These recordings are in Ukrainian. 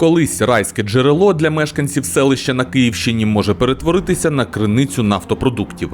Колись райське джерело для мешканців селища на Київщині може перетворитися на криницю нафтопродуктів.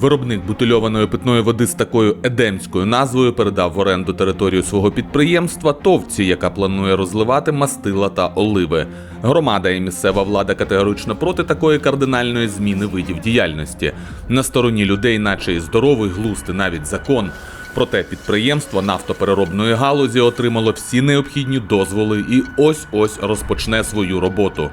Виробник бутильованої питної води з такою едемською назвою передав в оренду територію свого підприємства товці, яка планує розливати мастила та оливи. Громада і місцева влада категорично проти такої кардинальної зміни видів діяльності. На стороні людей, наче і здоровий глузд, і навіть закон. Проте підприємство нафтопереробної галузі отримало всі необхідні дозволи і ось ось розпочне свою роботу.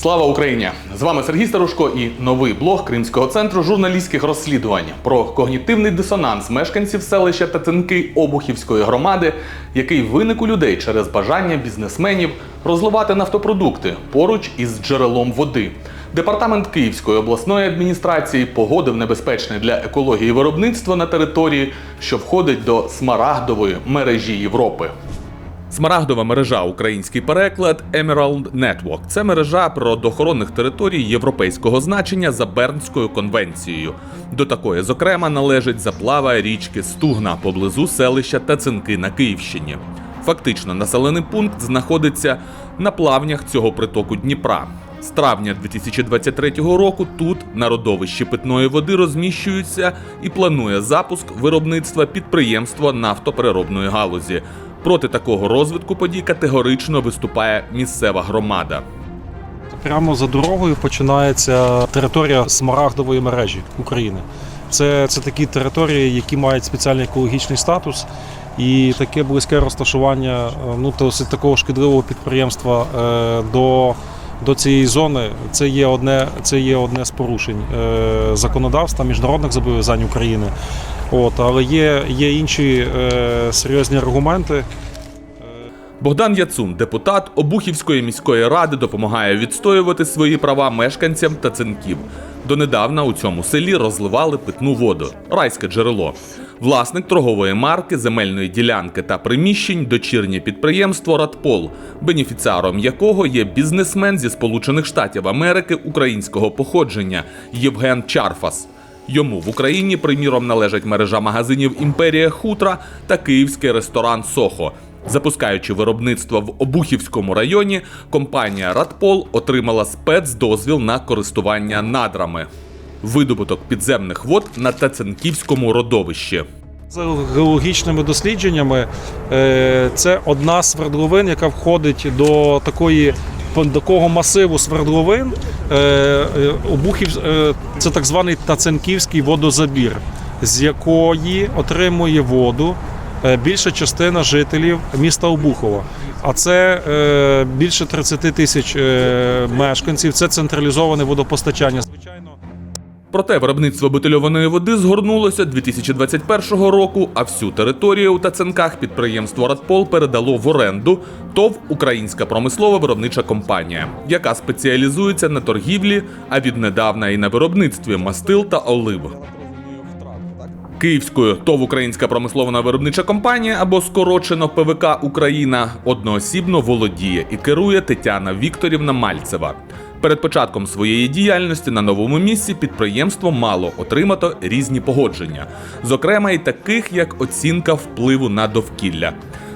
Слава Україні! З вами Сергій Старушко і новий блог Кримського центру журналістських розслідувань про когнітивний дисонанс мешканців селища Тацинки Обухівської громади, який виник у людей через бажання бізнесменів розливати нафтопродукти поруч із джерелом води. Департамент Київської обласної адміністрації погодив небезпечне для екології виробництво на території, що входить до смарагдової мережі Європи. Смарагдова мережа український переклад Emerald Network – це мережа природоохоронних територій європейського значення за Бернською конвенцією. До такої, зокрема, належить заплава річки Стугна поблизу селища Тацинки на Київщині. Фактично, населений пункт знаходиться на плавнях цього притоку Дніпра. З травня 2023 року тут на родовищі питної води розміщується і планує запуск виробництва підприємства нафтопереробної галузі. Проти такого розвитку подій категорично виступає місцева громада. Прямо за дорогою починається територія смарагдової мережі України. Це, це такі території, які мають спеціальний екологічний статус, і таке близьке розташування е, ну, досить такого шкідливого підприємства е, до, до цієї зони. Це є одне, це є одне з порушень е, законодавства, міжнародних зобов'язань України. От, але є, є інші е, серйозні аргументи. Богдан Яцун, депутат Обухівської міської ради, допомагає відстоювати свої права мешканцям та цинків. Донедавна у цьому селі розливали питну воду райське джерело. Власник торгової марки, земельної ділянки та приміщень дочірнє підприємство Радпол, бенефіціаром якого є бізнесмен зі Сполучених Штатів Америки українського походження Євген Чарфас. Йому в Україні, приміром, належать мережа магазинів Імперія Хутра та київський ресторан Сохо. Запускаючи виробництво в Обухівському районі, компанія Радпол отримала спецдозвіл на користування надрами. Видобуток підземних вод на Таценківському родовищі. За геологічними дослідженнями, е, це одна свердловин, яка входить до такої до такого масиву свердловин. Е, е, Обухів, е, це так званий Таценківський водозабір, з якої отримує воду більша частина жителів міста Обухова. А це більше 30 тисяч мешканців. Це централізоване водопостачання. Проте виробництво бутильованої води згорнулося 2021 року, а всю територію у Таценках підприємство Радпол передало в оренду ТОВ Українська промислова виробнича компанія, яка спеціалізується на торгівлі, а віднедавна і на виробництві мастил та олив. Київською ТОВ Українська промисловна виробнича компанія або скорочено ПВК Україна одноосібно володіє і керує Тетяна Вікторівна Мальцева. Перед початком своєї діяльності на новому місці підприємство мало отримато різні погодження, зокрема і таких як оцінка впливу на довкілля.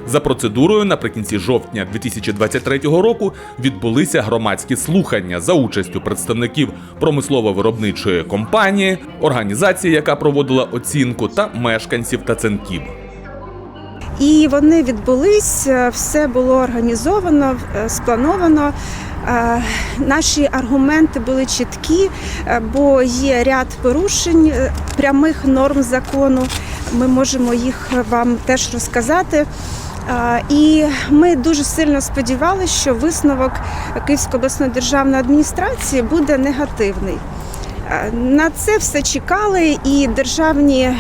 За процедурою наприкінці жовтня 2023 року відбулися громадські слухання за участю представників промислово-виробничої компанії, організації, яка проводила оцінку, та мешканців Таценків. І вони відбулись, е, все було організовано, е, сплановано. Е, Наші аргументи були чіткі, е, бо є ряд порушень е, прямих норм закону. Ми можемо їх вам теж розказати. І ми дуже сильно сподівалися, що висновок Київської обласної державної адміністрації буде негативний. На це все чекали, і державні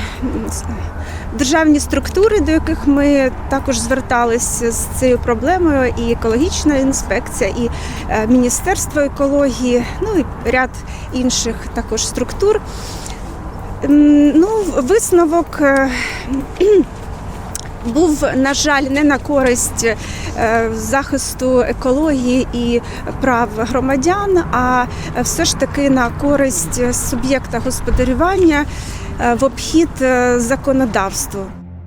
державні структури, до яких ми також зверталися з цією проблемою, і екологічна інспекція, і е, Міністерство екології, ну і ряд інших також структур. Ну, висновок е, був, на жаль, не на користь е, захисту екології і прав громадян, а все ж таки на користь суб'єкта господарювання в обхід е, законодавству.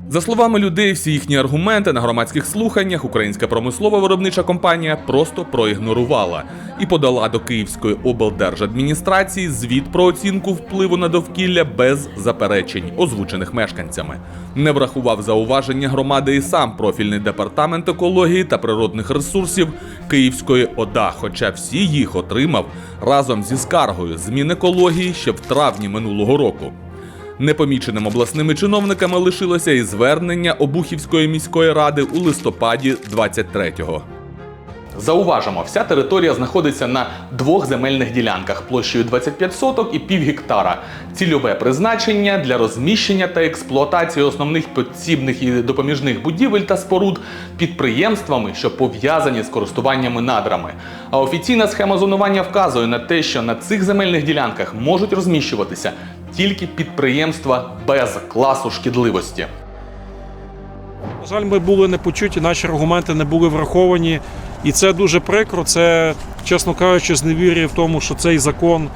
За словами людей, всі їхні аргументи на громадських слуханнях українська промислова виробнича компанія просто проігнорувала і подала до Київської облдержадміністрації звіт про оцінку впливу на довкілля без заперечень, озвучених мешканцями. Не врахував зауваження громади і сам профільний департамент екології та природних ресурсів Київської ОДА, хоча всі їх отримав разом зі скаргою з Мінекології ще в травні минулого року. Непоміченим обласними чиновниками лишилося і звернення Обухівської міської ради у листопаді 23-го. Зауважимо, вся територія знаходиться на двох земельних ділянках площею 25 соток і пів гектара. Цільове призначення для розміщення та експлуатації основних підсібних і допоміжних будівель та споруд підприємствами, що пов'язані з користуваннями надрами. А офіційна схема зонування вказує на те, що на цих земельних ділянках можуть розміщуватися тільки підприємства без класу шкідливості. На жаль, ми були не почуті, наші аргументи не були враховані. І це дуже прикро. Це, чесно кажучи, зневір'я в тому, що цей закон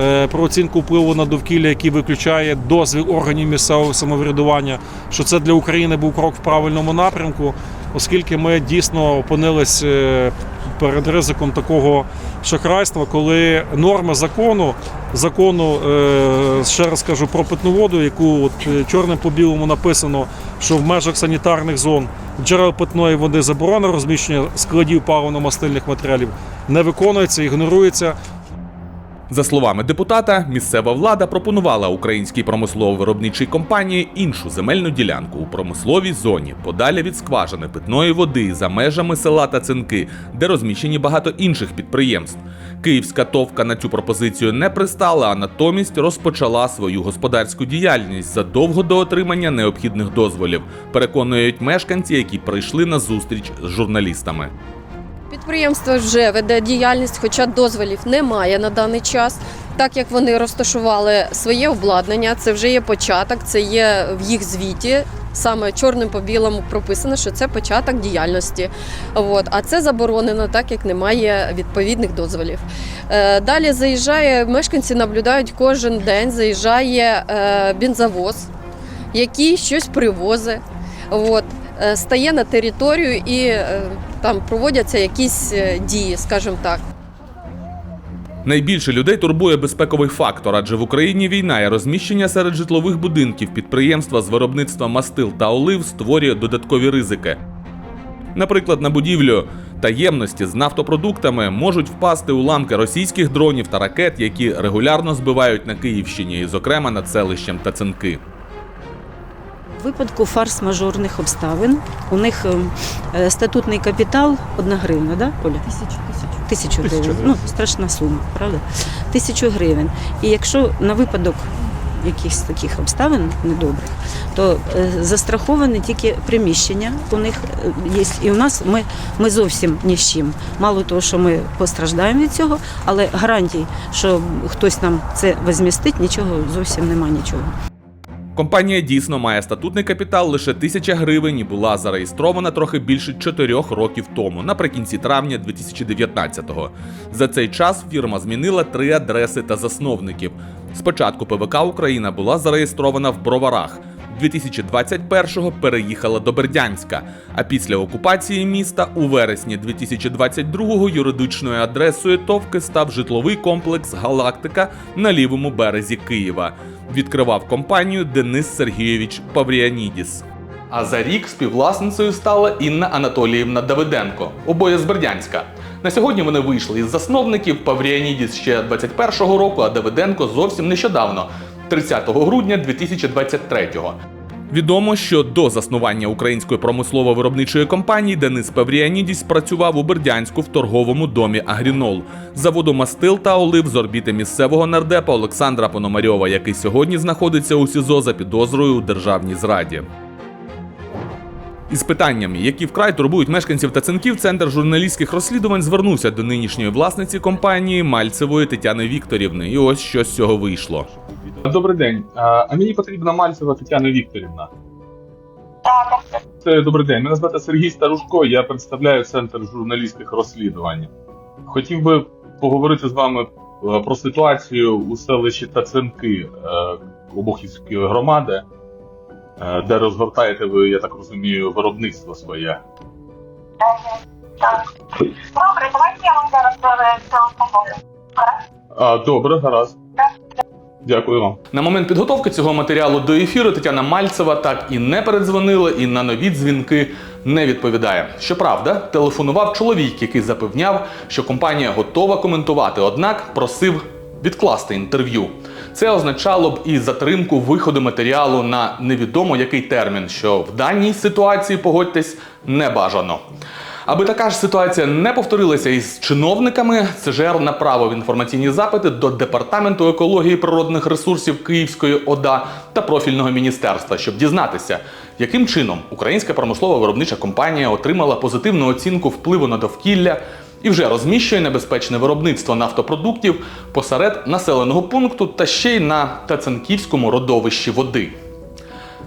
е, про оцінку впливу на довкілля, який виключає дозвіл органів місцевого самоврядування, що це для України був крок в правильному напрямку, оскільки ми дійсно опинились е, перед ризиком такого шахрайства, коли норми закону, закону, е, ще раз кажу, про питну воду, яку от е, чорним по білому написано, що в межах санітарних зон джерел питної води заборона розміщення складів паливно-мастильних матеріалів не виконується, ігнорується. За словами депутата, місцева влада пропонувала українській промислово-виробничій компанії іншу земельну ділянку у промисловій зоні, подалі від скважини питної води за межами села Тацинки, де розміщені багато інших підприємств. Київська товка на цю пропозицію не пристала, а натомість розпочала свою господарську діяльність задовго до отримання необхідних дозволів. Переконують мешканці, які прийшли на зустріч з журналістами. Підприємство вже веде діяльність, хоча дозволів немає на даний час. Так як вони розташували своє обладнання, це вже є початок, це є в їх звіті. Саме чорним по білому прописано, що це початок діяльності. От. А це заборонено, так як немає відповідних дозволів. Е, Далі заїжджає, мешканці наблюдають кожен день, заїжджає е, бензовоз, який щось привозить. От. Е, Стає на територію і е, там проводяться якісь е, дії, скажімо так. Найбільше людей турбує безпековий фактор, адже в Україні війна і розміщення серед житлових будинків підприємства з виробництва мастил та олив створює додаткові ризики. Наприклад, на будівлю таємності з нафтопродуктами можуть впасти уламки російських дронів та ракет, які регулярно збивають на Київщині, і, зокрема, над селищем Тацинки. Випадку фарс-мажорних обставин у них ем, е, статутний капітал 1 гривна, да, Оля? Тисячу, тисячу. Тисячу гривень. Ну, страшна сума, правда? Тисячу гривень. І якщо на випадок якихось таких обставин недобрих, то е, застраховане тільки приміщення. У них е, є. І у нас ми, ми зовсім ні з чим. Мало того, що ми постраждаємо від цього, але гарантій, що хтось нам це возмістить, нічого зовсім нема нічого. Компанія дійсно має статутний капітал лише тисяча гривень і була зареєстрована трохи більше чотирьох років тому, наприкінці травня 2019-го. За цей час фірма змінила три адреси та засновників. Спочатку ПВК Україна була зареєстрована в Броварах. 2021-го переїхала до Бердянська, а після окупації міста у вересні 2022-го юридичною адресою Товки став житловий комплекс Галактика на лівому березі Києва. Відкривав компанію Денис Сергійович Павріанідіс. А за рік співвласницею стала Інна Анатоліївна Давиденко, обоє з Бердянська. На сьогодні вони вийшли із засновників Павріанідіс ще 21-го року, а Давиденко зовсім нещодавно, 30 грудня 2023-го. Відомо, що до заснування української промислово-виробничої компанії Денис Павріанідіс працював у Бердянську в торговому домі Агрінол, заводу мастил та олив з орбіти місцевого нардепа Олександра Пономарьова, який сьогодні знаходиться у СІЗО за підозрою у державній зраді. Із питаннями, які вкрай турбують мешканців Тацинків, центр журналістських розслідувань звернувся до нинішньої власниці компанії Мальцевої Тетяни Вікторівни. І ось що з цього вийшло. Добрий день. А мені потрібна Мальцева Тетяна Вікторівна. Це добрий день. Мене звати Сергій Старушко. Я представляю центр журналістських розслідувань. Хотів би поговорити з вами е, про ситуацію у селищі Таценки е, Обухівської громади, е, де розгортаєте ви, я так розумію, виробництво своє. Так. Добре, давайте я вам зараз е. А, добре, гаразд. Дякую вам. На момент підготовки цього матеріалу до ефіру Тетяна Мальцева так і не передзвонила, і на нові дзвінки не відповідає. Щоправда, телефонував чоловік, який запевняв, що компанія готова коментувати, однак просив відкласти інтерв'ю. Це означало б і затримку виходу матеріалу на невідомо який термін, що в даній ситуації, погодьтесь, не бажано. Аби така ж ситуація не повторилася із чиновниками, ЦЖР направив інформаційні запити до департаменту екології природних ресурсів Київської ОДА та профільного міністерства, щоб дізнатися, яким чином українська промислова виробнича компанія отримала позитивну оцінку впливу на довкілля і вже розміщує небезпечне виробництво нафтопродуктів посеред населеного пункту та ще й на Таценківському родовищі води.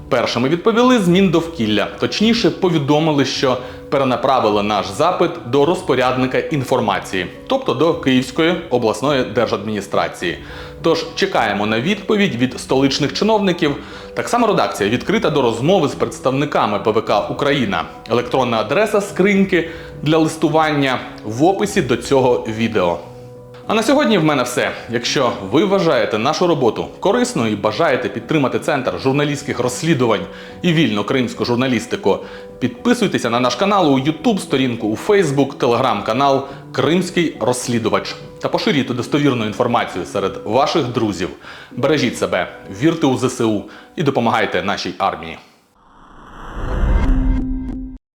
Першими відповіли з Міндовкілля, точніше повідомили, що перенаправили наш запит до розпорядника інформації, тобто до Київської обласної держадміністрації. Тож чекаємо на відповідь від столичних чиновників. Так само редакція відкрита до розмови з представниками ПВК Україна. Електронна адреса скриньки для листування в описі до цього відео. А на сьогодні в мене все. Якщо ви вважаєте нашу роботу корисною і бажаєте підтримати центр журналістських розслідувань і вільну кримську журналістику, підписуйтеся на наш канал у YouTube, сторінку у Facebook, телеграм-канал Кримський розслідувач та поширюйте достовірну інформацію серед ваших друзів. Бережіть себе, вірте у ЗСУ і допомагайте нашій армії.